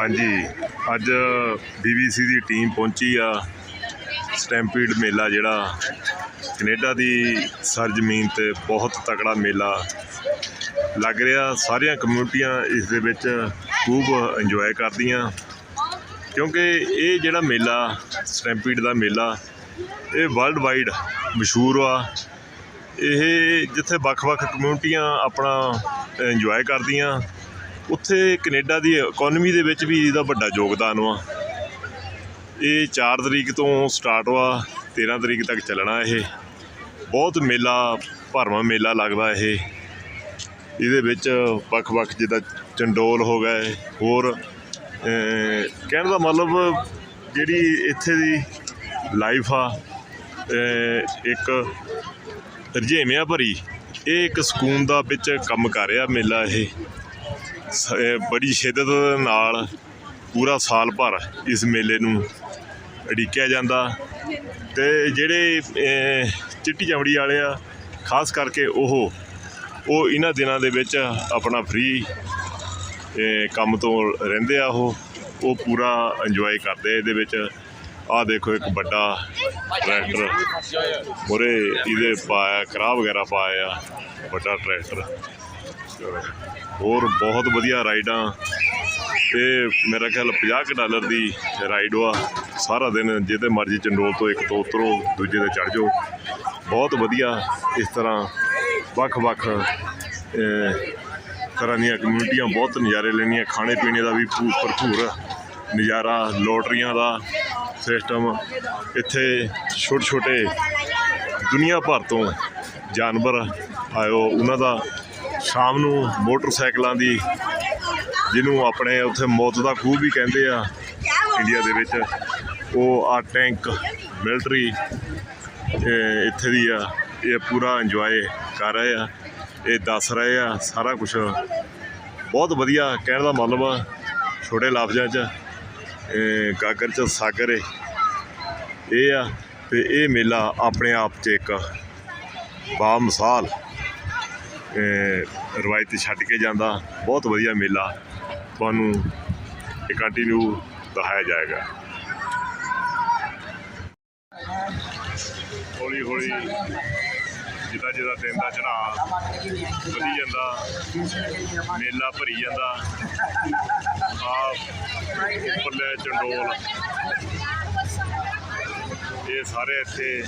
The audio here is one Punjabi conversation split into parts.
ਹਾਂਜੀ, ਅੱਜ ਬੀਬੀਸੀ ਦੀ ਟੀਮ ਪਹੁੰਚੀ ਆ। ਸਟੈਂਪੀਡ ਮੇਲਾ ਜਿਹੜਾ, ਕੈਨੇਡਾ ਦੀ ਸਰਜ਼ਮੀਨ ਤੇ ਬਹੁਤ ਤਕੜਾ ਮੇਲਾ ਲੱਗ ਰਿਹਾ। ਸਾਰੀਆਂ ਕਮਿਊਨਿਟੀਆਂ ਇਸ ਦੇ ਵਿੱਚ ਖੂਬ ਇੰਜੋਏ ਕਰਦੀਆਂ। ਕਿਉਂਕਿ ਇਹ ਜਿਹੜਾ ਮੇਲਾ ਸਟੈਂਪੀਡ ਦਾ ਮੇਲਾ, ਇਹ ਵਰਲਡ ਵਾਈਡ ਮਸ਼ਹੂਰ ਆ। ਇਹ ਜਿੱਥੇ ਵੱਖ-ਵੱਖ ਕਮਿਊਨਿਟੀਆਂ ਆਪਣਾ ਇੰਜੋਏ ਕਰਦੀਆਂ। ਉੱਥੇ ਕੈਨੇਡਾ ਦੀ ਇਕਨੋਮੀ ਦੇ ਵਿੱਚ ਵੀ ਇਹਦਾ ਵੱਡਾ ਯੋਗਦਾਨ ਵਾ। ਇਹ 4 ਤਰੀਕ ਤੋਂ ਸਟਾਰਟ ਵਾ 13 ਤਰੀਕ ਤੱਕ ਚੱਲਣਾ ਇਹ। ਬਹੁਤ ਮੇਲਾ, ਭਰਵਾਂ ਮੇਲਾ ਲੱਗਦਾ ਇਹ। ਇਹਦੇ ਵਿੱਚ ਵੱਖ-ਵੱਖ ਜਿੱਦਾਂ ਚੰਡੋਲ ਹੋ ਗਏ ਹੋਰ ਕਹਿਣ ਦਾ ਮਤਲਬ ਜਿਹੜੀ ਇੱਥੇ ਦੀ ਲਾਈਫ ਆ ਇੱਕ ਰਜੇਵਿਆਂ ਭਰੀ, ਇਹ ਇੱਕ ਸਕੂਨ ਦਾ ਵਿੱਚ ਕੰਮ ਕਰ ਰਿਹਾ ਮੇਲਾ ਇਹ। ਬੜੀ ਸ਼ਿੱਦਤ ਨਾਲ ਪੂਰਾ ਸਾਲ ਭਰ ਇਸ ਮੇਲੇ ਨੂੰ ਅੜਿੱਕਿਆ ਜਾਂਦਾ। ਤੇ ਜਿਹੜੇ ਚਿੱਟੀ ਚਮੜੀ ਵਾਲੇ ਆ, ਖਾਸ ਕਰਕੇ ਉਹ ਉਹ ਇਹਨਾਂ ਦਿਨਾਂ ਦੇ ਵਿੱਚ ਆਪਣਾ ਫ੍ਰੀ ਕੰਮ ਤੋਂ ਰਹਿੰਦੇ ਆ ਉਹ। ਉਹ ਪੂਰਾ ਇੰਜੋਏ ਕਰਦੇ ਇਹਦੇ ਵਿੱਚ। ਆਹ ਦੇਖੋ ਇੱਕ ਵੱਡਾ ਟਰੈਕਟਰ ਮੁਰੇ ਇਹਦੇ ਪਾਇਆ ਕਰਾ ਵਗੈਰਾ ਪਾਇਆ ਵੱਡਾ ਟਰੈਕਟਰ ਹੋਰ ਬਹੁਤ ਵਧੀਆ ਰਾਈਡਾਂ। ਤੇ ਮੇਰਾ ਖਿਆਲ 50 ਕੁ ਡਾਲਰ ਦੀ ਰਾਈਡ ਵਾ। ਸਾਰਾ ਦਿਨ ਜਿਹਦੇ ਮਰਜ਼ੀ ਚੰਡੋਲ ਤੋਂ ਇੱਕ ਤੋਂ ਉਤਰੋ, ਦੂਜੇ ਤੇ ਚੜ ਜਾਓ। ਬਹੁਤ ਵਧੀਆ ਇਸ ਤਰ੍ਹਾਂ ਵੱਖ-ਵੱਖ ਤਰ੍ਹਾਂ ਦੀਆਂ ਕਮਿਊਨਿਟੀਆਂ ਬਹੁਤ ਨਜ਼ਾਰੇ ਲੈਣੀਆਂ। ਖਾਣੇ ਪੀਣੇ ਦਾ ਵੀ ਭੂ- ਭਰਪੂਰ ਨਜ਼ਾਰਾ, ਲੋਟਰੀਆਂ ਦਾ ਸਿਸਟਮ। ਇੱਥੇ ਛੋਟੇ ਛੋਟੇ ਦੁਨੀਆ ਭਰ ਤੋਂ ਜਾਨਵਰ ਆਇਓ, ਉਹਨਾਂ ਦਾ ਸ਼ਾਮ ਨੂੰ ਮੋਟਰਸਾਈਕਲਾਂ ਦੀ, ਜਿਹਨੂੰ ਆਪਣੇ ਉੱਥੇ ਮੌਤ ਦਾ ਖੂਹ ਵੀ ਕਹਿੰਦੇ ਆ, ਇੰਡੀਆ ਦੇ ਵਿੱਚ, ਉਹ ਆ ਟੈਂਕ ਮਿਲਟਰੀ ਇੱਥੇ ਦੀ ਆ, ਇਹ ਪੂਰਾ ਇੰਜੋਏ ਕਰ ਰਹੇ ਆ, ਇਹ ਦੱਸ ਰਹੇ ਆ, ਸਾਰਾ ਕੁਝ ਬਹੁਤ ਵਧੀਆ ਕਹਿਣ ਦਾ ਮਤਲਬ ਆ, ਛੋਟੇ ਲਫ਼ਜ਼ਾਂ 'ਚ ਗਾਗਰ 'ਚ ਸਾਗਰ ਏ। ਇਹ ਆ, ਤੇ ਇਹ ਮੇਲਾ ਆਪਣੇ ਆਪ 'ਚ ਇੱਕ ਬਾ ਮਿਸਾਲ ਰਵਾਇਤ ਛੱਡ ਕੇ ਜਾਂਦਾ। ਬਹੁਤ ਵਧੀਆ ਮੇਲਾ। ਤੁਹਾਨੂੰ ਇਹ ਕੰਟੀਨਿਊ ਦਿਖਾਇਆ ਜਾਏਗਾ। ਹੌਲੀ ਹੌਲੀ ਜਿੱਦਾਂ ਜਿੱਦਾਂ ਦਿਨ ਦਾ ਚੜਾਅ ਵਧੀ ਜਾਂਦਾ, ਮੇਲਾ ਭਰੀ ਜਾਂਦਾ। ਆ ਉੱਪਰਲੇ ਚੰਡੋਲ। ਇਹ ਸਾਰੇ ਇੱਥੇ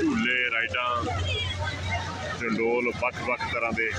ਝੂਲੇ, ਰਾਈਡਾਂ ਚੰਡੋਲ ਵੱਖ-ਵੱਖ ਤਰ੍ਹਾਂ ਦੇ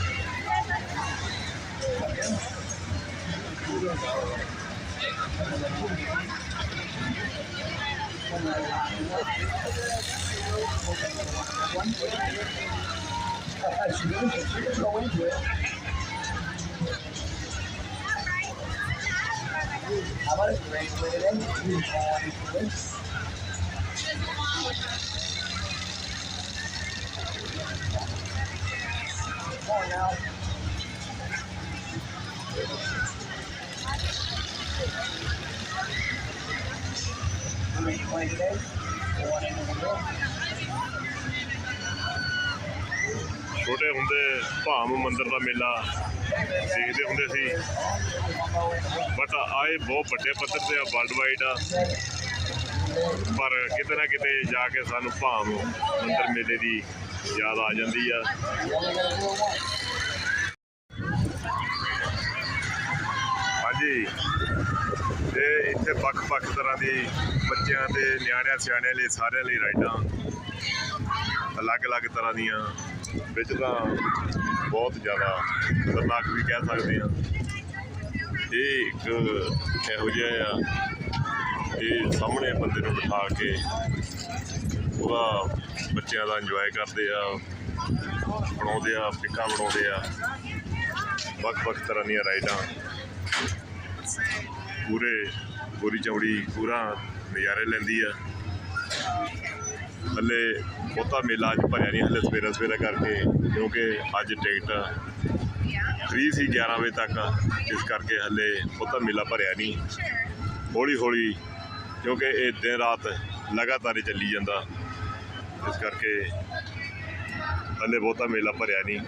ਛੋਟੇ ਹੁੰਦੇ ਭਾਮ ਮੰਦਰ ਦਾ ਮੇਲਾ ਦੇਖਦੇ ਹੁੰਦੇ ਸੀ। ਬਟ ਆਏ ਬਹੁਤ ਵੱਡੇ ਪੱਧਰ ਤੇ ਆ ਵਰਲਡ ਵਾਈਡ ਆ। ਪਰ ਕਿਤੇ ਨਾ ਕਿਤੇ ਜਾ ਕੇ ਸਾਨੂੰ ਭਾਮ ਮੰਦਰ ਮੇਲੇ ਦੀ ਯਾਦ ਆ ਜਾਂਦੀ ਆ। ਹਾਂਜੀ ਤੇ ਇੱਥੇ ਵੱਖ-ਵੱਖ ਤਰ੍ਹਾਂ ਦੀ ਬੱਚਿਆਂ ਤੇ ਨਿਆਣਿਆਂ, ਸਿਆਣਿਆਂ ਲਈ, ਸਾਰਿਆਂ ਲਈ ਰਾਈਡਾਂ ਅਲੱਗ-ਅਲੱਗ ਤਰ੍ਹਾਂ ਦੀਆਂ, ਵਿੱਚ ਤਾਂ ਬਹੁਤ ਜ਼ਿਆਦਾ ਖਤਰਨਾਕ ਵੀ ਕਹਿ ਸਕਦੇ ਆ ਇਹ ਇੱਕ ਇਹੋ ਜਿਹਾ ਆ ਇਹ ਸਾਹਮਣੇ ਬੰਦੇ ਨੂੰ ਬਿਠਾ ਕੇ ਉਹਦਾ ਬੱਚਿਆਂ ਦਾ ਇੰਜੋਏ ਕਰਦੇ ਆ, ਬਣਾਉਂਦੇ ਆ ਪਿੱਕਾ ਬਣਾਉਂਦੇ ਆ। ਵੱਖ-ਵੱਖ ਤਰ੍ਹਾਂ ਦੀਆਂ ਰਾਈਡਾਂ ਪੂਰੇ ਪੂਰੀ ਚੌੜੀ ਪੂਰਾ ਨਜ਼ਾਰੇ ਲੈਂਦੀ ਆ। ਹੱਲੇ ਬਹੁਤਾ ਮੇਲਾ ਅੱਜ ਭਰਿਆ ਨਹੀਂ, ਹੱਲੇ ਸਵੇਰਾ ਸਵੇਰਾ ਕਰਕੇ, ਕਿਉਂਕਿ ਅੱਜ ਟਿਕਟ ਫ੍ਰੀ ਸੀ 11 ਵਜੇ ਤੱਕ, ਇਸ ਕਰਕੇ ਹਲੇ ਬਹੁਤਾ ਮੇਲਾ ਭਰਿਆ ਨਹੀਂ। ਹੌਲੀ ਹੌਲੀ ਕਿਉਂਕਿ ਇਹ ਦਿਨ ਰਾਤ ਲਗਾਤਾਰ ਹੀ ਚੱਲੀ ਜਾਂਦਾ। ਇਸ ਕਰਕੇ ਹੱਲੇ ਬਹੁਤਾ ਮੇਲਾ ਭਰਿਆ ਨਹੀਂ।